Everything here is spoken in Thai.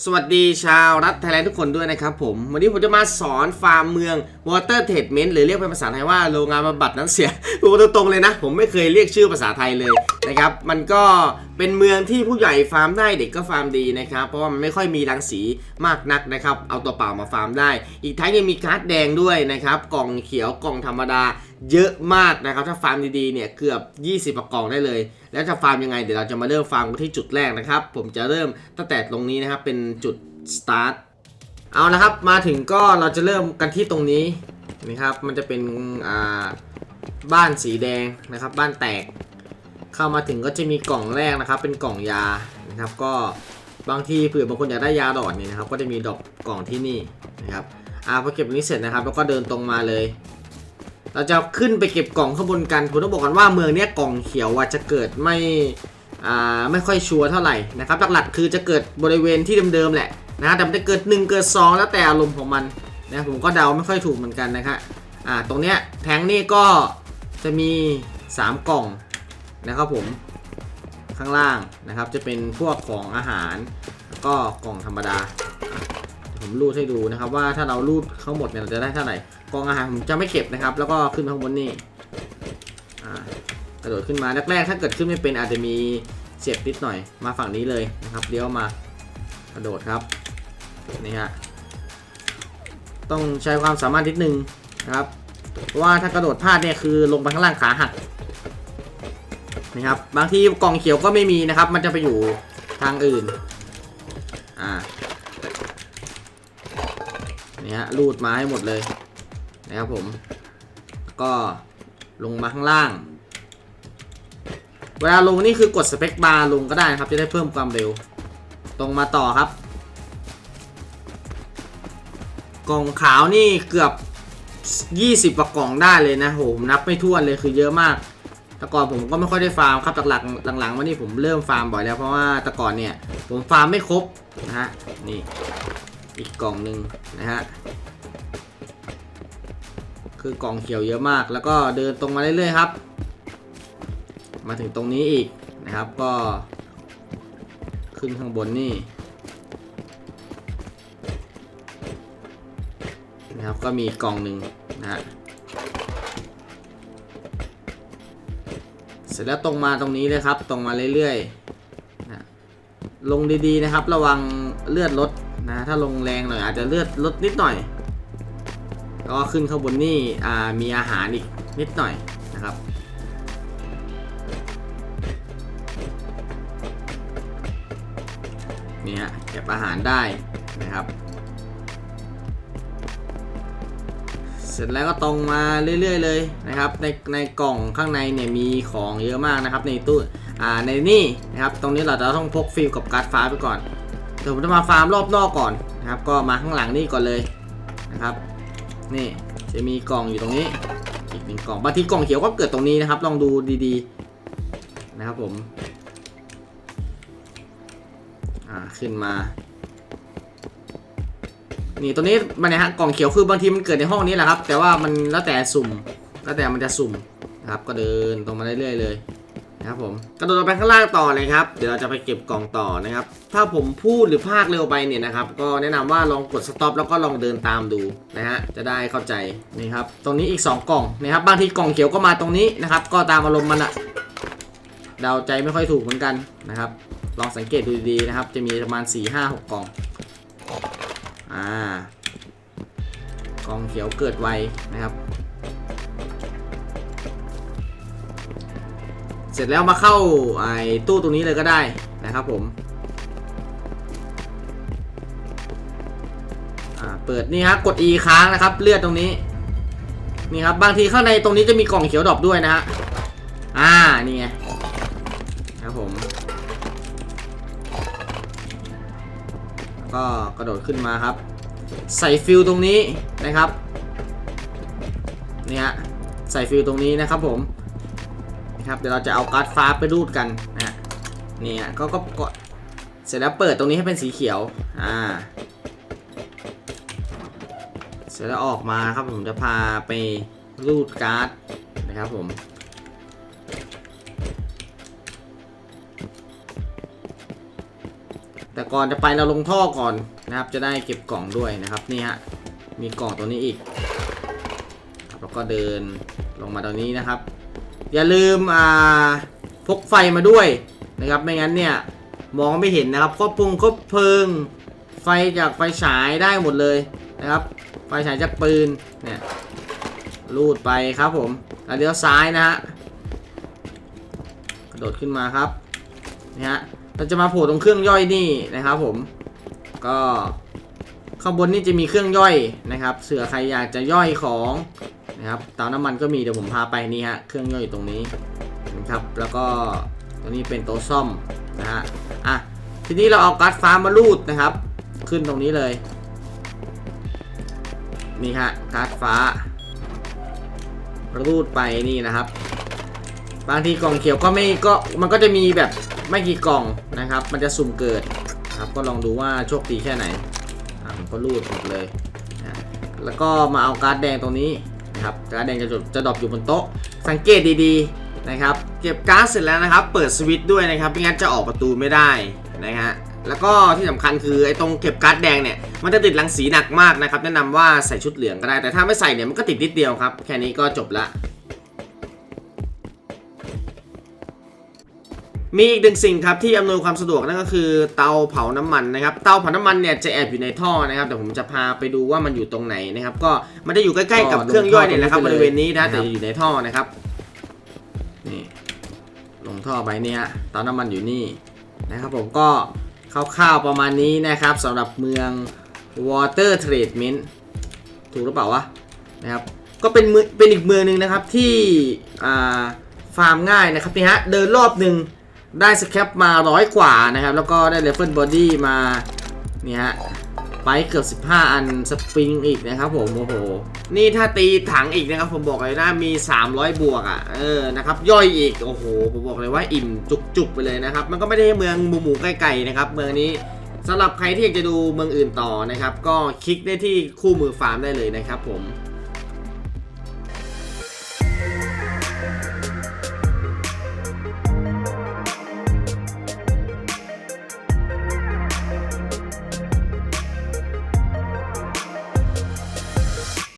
สวัสดีชาวรัฐไทยแลนด์ทุกคนด้วยนะครับผม วันนี้ผมจะมาสอนฟาร์มเมือง Water Treatment หรือเรียกเป็นภาษาไทยว่าโรงงานบำบัดน้ำเสียพูดตรงๆเลยนะ ผมไม่เคยเรียกชื่อภาษาไทยเลยนะครับ มันก็เป็นเมืองที่ผู้ใหญ่ฟาร์มได้เด็กก็ฟาร์มดีนะครับ เพราะว่ามันไม่ค่อยมีรังสีมากนักนะครับ เอาตัวเปล่ามาฟาร์มได้ อีกทั้งยังมีการ์ดแดงด้วยนะครับ กล่องเขียวกล่องธรรมดา เยอะมากนะครับ ถ้าฟาร์มดีๆเนี่ยเกือบ 20กล่องได้เลย แล้วจะฟาร์มยังไง เดี๋ยวเราจะมาเริ่มฟาร์มกันที่จุดแรกนะครับ ผมจะเริ่มตั้งแต่ตรงนี้นะครับ เป็นจุด start เอาละครับมาถึงก็เราจะเริ่มกันที่ตรงนี้นะครับมันจะเป็นอ่าบ้านสีแดงนะครับ บ้านแตก เข้ามาถึงก็จะมีกล่องแรกนะครับ เป็นกล่องยานะครับ ก็บางทีเผื่อบางคนอยากได้ยาดอดเนี่ยนะครับ ก็จะมีดอกกล่องที่นี่นะครับอ่าพอเก็บอันนี้เสร็จนะครับ แล้วก็เดินตรงมาเลย เราจะขึ้นไปเก็บกล่องข้างบนกันผมต้องบอกกันว่าเมืองเนี้ยกล่องเขียวอะจะเกิดไม่อ่าไม่ค่อยชัวร์เท่าไหร่นะครับหลักๆคือจะเกิดบริเวณที่เดิมๆแหละนะแต่มันจะเกิด 1 เกิด 2 แล้วแต่อารมณ์ของมันนะผมก็เดาไม่ค่อยถูกเหมือนกันนะครับอ่าตรงเนี้ยแทงนี่ก็จะมี 3 กล่องนะครับผมข้างล่างนะครับจะเป็นพวกของอาหาร แล้วก็กล่องธรรมดา ผมรูดให้ดูนะครับ ว่าถ้าเรารูดทั้งหมดเนี่ยเราจะได้เท่าไหร่กองอาหารผมจะไม่เก็บนะครับ แล้วก็ขึ้นมาข้างบนนี่กระโดดขึ้นมาแรกๆถ้าเกิดขึ้นไม่เป็นอาจจะมีเจ็บนิดหน่อยมาฝั่งนี้เลยนะครับเลี้ยวมากระโดดครับนี่ฮะต้องใช้ความสามารถนิดนึงนะครับเพราะว่าถ้ากระโดดพลาดเนี่ยคือลงไปข้างล่างขาหักนะครับบางทีกล่องเขียวก็ไม่มีนะครับ มันจะไปอยู่ทางอื่นอ่า นี่ฮะรูดมาให้หมดเลยนะครับผม ก็ลงมาข้างล่าง เวลาลงนี่คือกดสเปคบาร์ลงก็ได้นะครับ จะได้เพิ่มความเร็ว ตรงมาต่อครับ กล่องขาวนี่เกือบ 20กว่ากล่องได้เลยนะโหผมนับไม่ถ้วนเลยคือเยอะมากแต่ก่อนผมก็ไม่ค่อยได้ฟาร์มครับหลักๆหลังๆมานี่ผมเริ่มฟาร์มบ่อยแล้วเพราะว่าแต่ก่อนเนี่ยผมฟาร์มไม่ครบนะฮะนี่ อีกกล่องหนึ่งนะฮะ คือกล่องเขียวเยอะมาก แล้วก็เดินตรงมาเรื่อยๆครับ มาถึงตรงนี้อีกนะครับ ก็ ขึ้นข้างบนนี่นะครับ ก็มีกล่องหนึ่งนะฮะ เสร็จแล้วตรงมาตรงนี้เลยครับ ตรงมาเรื่อยๆนะลงดีๆนะครับ ระวังเลือดลด นะถ้าลงแรงหน่อยอาจจะเลือดลดนิดหน่อย แล้วก็ขึ้นข้างบนนี่อ่ามีอาหารอีกนิดหน่อยนะครับนี่ฮะเก็บอาหารได้นะครับ เสร็จแล้วก็ตรงมาเรื่อย ๆ เลยนะครับ ในในกล่องข้างในเนี่ยมีของเยอะมากนะครับในตู้อ่าในนี่นะครับตรงนี้เราจะต้องพกฟิลกับการ์ดฟ้าไปก่อน เดี๋ยวผมจะมาฟาร์มรอบนอกก่อนนะครับ ก็มาข้างหลังนี่ก่อนเลยนะครับ นี่จะมีกล่องอยู่ตรงนี้ อีกหนึ่งกล่องบางทีกล่องเขียวก็เกิดตรงนี้นะครับ ลองดูดีๆ นะครับผม อ่าขึ้นมา นี่ตัวนี้มันนะฮะกล่องเขียวคือบางทีมันเกิดในห้องนี้แหละครับ แต่ว่ามันแล้วแต่สุ่ม แล้วแต่มันจะสุ่มนะครับ ก็เดินตรงมาเรื่อยๆเลย นะครับผมกระโดดลงไปข้างล่างต่อเลยครับ เดี๋ยวเราจะไปเก็บกล่องต่อนะครับ ถ้าผมพูดหรือพากเร็วไปเนี่ยนะครับ ก็แนะนำว่าลองกดสต็อปแล้วก็ลองเดินตามดูนะฮะ จะได้เข้าใจนี่ครับ ตรงนี้อีก 2 กล่องนะครับ บางทีกล่องเขียวก็มาตรงนี้นะครับ ก็ตามอารมณ์มันอะเดาใจไม่ค่อยถูกเหมือนกันนะครับ ลองสังเกตดูดีๆนะครับ จะมีประมาณ 4 5 6 กล่อง อ่า กล่องเขียวเกิดไวนะครับ เสร็จแล้วมาเข้าไอ้ตู้ตรงนี้เลยก็ได้นะครับผมเปิดนี่ครับกด E ค้างนะครับ เลือดตรงนี้นี่ครับบางทีข้างในตรงนี้จะมีกล่องเขียวดอปด้วยนะฮะอ่านี่ไงครับผมก็กระโดดขึ้นมาครับ ใส่ฟิลตรงนี้นะครับนี่ฮะใส่ฟิลตรงนี้นะครับผม นะครับ เดี๋ยวเราจะเอาการ์ดฟ้าไปรูดกันนะฮะนี่ฮะก็ก็กดเสร็จแล้วเปิดตรงนี้ให้เป็นสีเขียว อ่า เสร็จแล้วออกมาครับผมจะพาไปรูดการ์ดนะครับผมแต่ก่อนจะไปเราลงท่อก่อนนะครับ จะได้เก็บกล่องด้วยนะครับนี่ฮะมีกล่องตัวนี้อีกแล้วก็เดินลงมาตรงนี้นะครับ อย่าลืมอ่าพกไฟมาด้วยนะครับไม่งั้นเนี่ยมองไม่เห็นนะครับครอบพุงครบเพลิง ไฟจากไฟฉายได้หมดเลยนะครับ ไฟฉายจากปืนเนี่ยลูดไปครับผมแล้วเลี้ยวซ้ายนะฮะกระโดดขึ้นมาครับนี่ฮะเราจะมาโผล่ตรงเครื่องย่อยนี่นะครับผมก็ข้างบนนี่จะมีเครื่องย่อยนะครับเสือใครอยากจะย่อยของ นะครับเตาน้ำมันก็มีเดี๋ยวผมพาไปนี่ฮะเครื่องย่อยอยู่ตรงนี้นะครับแล้วก็ตรงนี้เป็นโต๊ะซ่อมนะฮะอะทีนี้เราเอาการ์ดฟ้ามาลูดนะครับ ขึ้นตรงนี้เลยนี่ฮะการ์ดฟ้ารูดไปนี่นะครับ บางทีกล่องเขียวก็ไม่ก็มันก็จะมีแบบไม่กี่กล่องนะครับ มันจะสุ่มเกิดครับก็ลองดูว่าโชคดีแค่ไหนอะผมก็รูดหมดเลยนะแล้วก็มาเอาการ์ดแดงตรงนี้ นะครับการ์ดแดงจะจดจะดรอปอยู่บนโต๊ะ สังเกตดีๆนะครับเก็บการ์ดเสร็จแล้วนะครับ เปิดสวิตช์ด้วยนะครับไม่งั้นจะออกประตูไม่ได้นะฮะแล้วก็ที่สำคัญคือไอ้ตรงเก็บการ์ดแดงเนี่ยมันจะติดรังสีหนักมากนะครับ แนะนำว่าใส่ชุดเหลืองก็ได้แต่ถ้าไม่ใส่เนี่ยมันก็ติดนิดเดียวครับ แค่นี้ก็จบละ มีอีกหนึ่งสิ่งครับที่อำนวยความสะดวกนั่นก็คือเตาเผาน้ำมันนะครับเตาเผาน้ำมันเนี่ยจะแอบอยู่ในท่อนะครับแต่ผมจะพาไปดูว่ามันอยู่ตรงไหนนะครับ ก็มันจะอยู่ใกล้ๆกับเครื่องย่อยเนี่ยแหละครับบริเวณนี้นะแต่อยู่ในท่อนะครับนี่ลงท่อไปเนี่ยฮะเตาน้ำมันอยู่นี่นะครับ ผมก็คร่าวๆประมาณนี้นะครับสำหรับเมือง Water Treatment ถูกหรือเปล่าวะนะครับก็เป็นเมืองเป็นอีกเมืองหนึ่งนะครับที่อ่าฟาร์มง่ายนะครับนี่ฮะเดินรอบหนึ่ง ได้สแคปมาร้อยกว่านะครับ แล้วก็ได้เลเฟิลบอดี้มาเนี่ยฮะไปเกือบ 15 อันสปริงอีกนะครับผมโอ้โห นี่ถ้าตีถังอีกนะครับ ผมบอกเลยนะมี 300 บวกอะเออนะครับย่อยอีกโอ้โห ผมบอกเลยว่าอิ่มจุกๆไปเลยนะครับ มันก็ไม่ได้เมืองหมูๆไก่ๆนะครับ เมืองนี้สำหรับใครที่อยากจะดูเมืองอื่นต่อนะครับ ก็คลิกได้ที่คู่มือฟาร์มได้เลยนะครับผม